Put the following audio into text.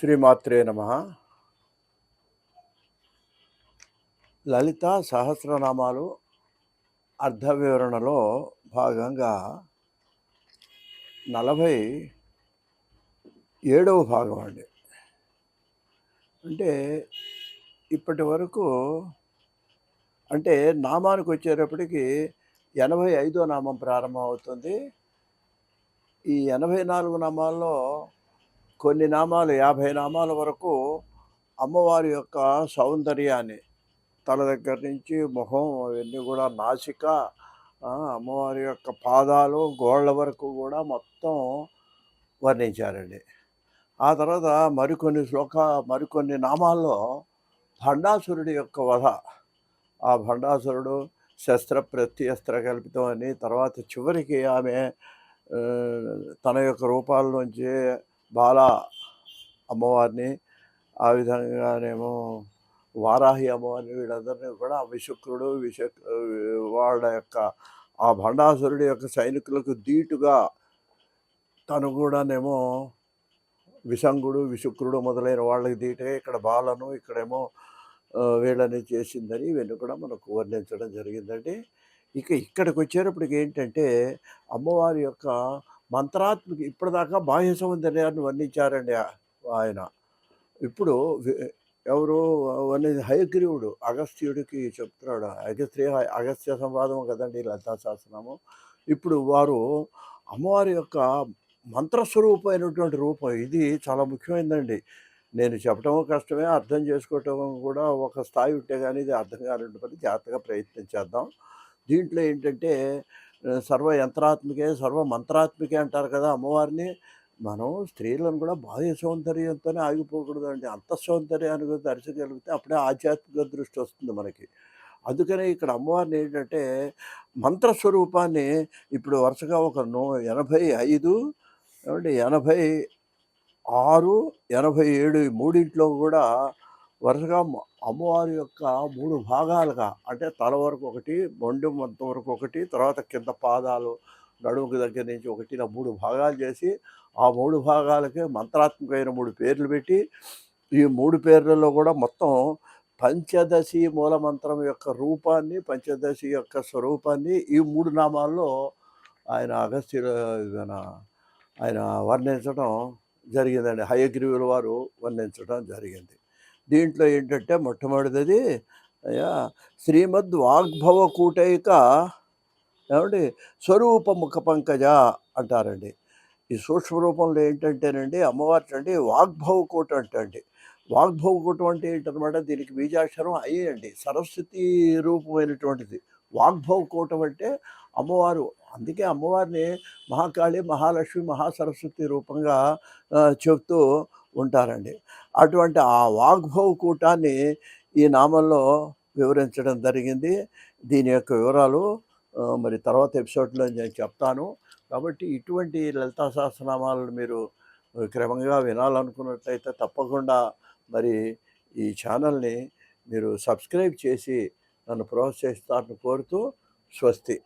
శ్రీమాత్రే నమ. లలిత సహస్రనామాలు అర్ధ వివరణలో భాగంగా నలభై ఏడవ భాగం అండి. అంటే ఇప్పటి వరకు అంటే నామానికి వచ్చేటప్పటికి ఎనభై ఐదో నామం ప్రారంభం అవుతుంది ఈ ఎనభై నాలుగు నామాల్లో కొన్ని నామాలు యాభై నామాల వరకు అమ్మవారి యొక్క సౌందర్యాన్ని తల దగ్గర నుంచి ముఖం అవన్నీ కూడా నాసిక అమ్మవారి యొక్క పాదాలు గోళ్ళ వరకు కూడా మొత్తం వర్ణించారండి. ఆ తర్వాత మరికొన్ని శ్లోక మరికొన్ని నామాల్లో భండాసురుడి యొక్క వధ. ఆ భండాసురుడు శస్త్ర ప్రత్యస్త్ర కల్పితం అని తర్వాత చివరికి ఆమె తన యొక్క రూపాల్లోంచి బాల అమ్మవారిని ఆ విధంగానేమో వారాహి అమ్మవారిని వీళ్ళందరినీ కూడా విశుక్రుడు విశ వాళ్ళ యొక్క ఆ భండాసురుడి యొక్క సైనికులకు ధీటుగా తను కూడానేమో విసంగుడు విశుక్రుడు మొదలైన వాళ్ళకి ధీటుగా ఇక్కడ బాలను ఇక్కడేమో వీళ్ళని చేసిందని ఇవన్నీ కూడా మనకు వర్ణించడం జరిగిందండి. ఇక ఇక్కడికి వచ్చేటప్పటికి ఏంటంటే అమ్మవారి యొక్క మంత్రాత్మక ఇప్పటిదాకా బాహ్య సౌందర్యాన్ని వర్ణించారండి ఆయన. ఇప్పుడు ఎవరు అనేది హయగ్రీవుడు అగస్త్యుడికి చెప్తున్నాడు. అగస్త్య అగస్త్య సంవాదం కదండి లలితా శాసనము ఇప్పుడు వారు అమ్మవారి యొక్క మంత్రస్వరూపమైనటువంటి రూపం ఇది చాలా ముఖ్యమైనదండి నేను చెప్పడం కష్టమే అర్థం చేసుకోవటం కూడా ఒక స్థాయి ఉంటే కానీ ఇది అర్థం కానిటువంటి పని జాగ్రత్తగా ప్రయత్నం చేద్దాం. దీంట్లో ఏంటంటే సర్వ యంత్రాత్మికే సర్వ మంత్రాత్మికే అంటారు కదా అమ్మవారిని. మనం స్త్రీలను కూడా బాహ్య సౌందర్యంతోనే ఆగిపోకూడదు అండి అంత సౌందర్యాన్ని కూడా దర్శగలిగితే అప్పుడే ఆధ్యాత్మిక దృష్టి వస్తుంది మనకి. అందుకనే ఇక్కడ అమ్మవారిని ఏంటంటే మంత్రస్వరూపాన్ని ఇప్పుడు వరుసగా ఒక నూ ఎనభై ఐదు ఏమంటే ఎనభై ఆరు ఎనభై ఏడు ఈ మూడింట్లో కూడా వరుసగా అమ్మవారి యొక్క మూడు భాగాలుగా అంటే తల వరకు ఒకటి మొండెం మొత్తం వరకు ఒకటి తర్వాత కింద పాదాలు నడుముకి దగ్గర నుంచి ఒకటి ఇలా మూడు భాగాలు చేసి ఆ మూడు భాగాలకి మంత్రాత్మకమైన మూడు పేర్లు పెట్టి ఈ మూడు పేర్లలో కూడా మొత్తం పంచదశి మూల మంత్రం యొక్క రూపాన్ని పంచదశి యొక్క స్వరూపాన్ని ఈ మూడు నామాల్లో ఆయన అగస్త్యుల ఆయన వర్ణించడం జరిగిందండి. హయగ్రీవుల వారు వర్ణించడం జరిగింది. దీంట్లో ఏంటంటే మొట్టమొదటిది అయ్యా శ్రీమద్ వాగ్భవ కూటైక ఏమండి స్వరూప ముఖ పంకజ అంటారండి. ఈ సూక్ష్మ రూపంలో ఏంటంటేనండి అమ్మవారి అండి వాగ్భవ కూట అంటండి. వాగ్భవ కూటం అంటే ఏంటనమాట దీనికి బీజాక్షరం అయ్యండి సరస్వతి రూపమైనటువంటిది. వాగ్భవ కూటం అంటే అమ్మవారు అందుకే అమ్మవారిని మహాకాళి మహాలక్ష్మి మహాసరస్వతి రూపంగా చెబుతూ ఉంటారండి. అటువంటి ఆ వాగ్భవ కూటాన్ని ఈ నామంలో వివరించడం జరిగింది. దీని యొక్క వివరాలు మరి తర్వాత ఎపిసోడ్లో నేను చెప్తాను. కాబట్టి ఇటువంటి లలితా సహస్రనామాలను మీరు క్రమంగా వినాలనుకున్నట్లయితే తప్పకుండా మరి ఈ ఛానల్ని మీరు సబ్స్క్రైబ్ చేసి నన్ను ప్రోత్సహిస్తారని కోరుతూ స్వస్తి.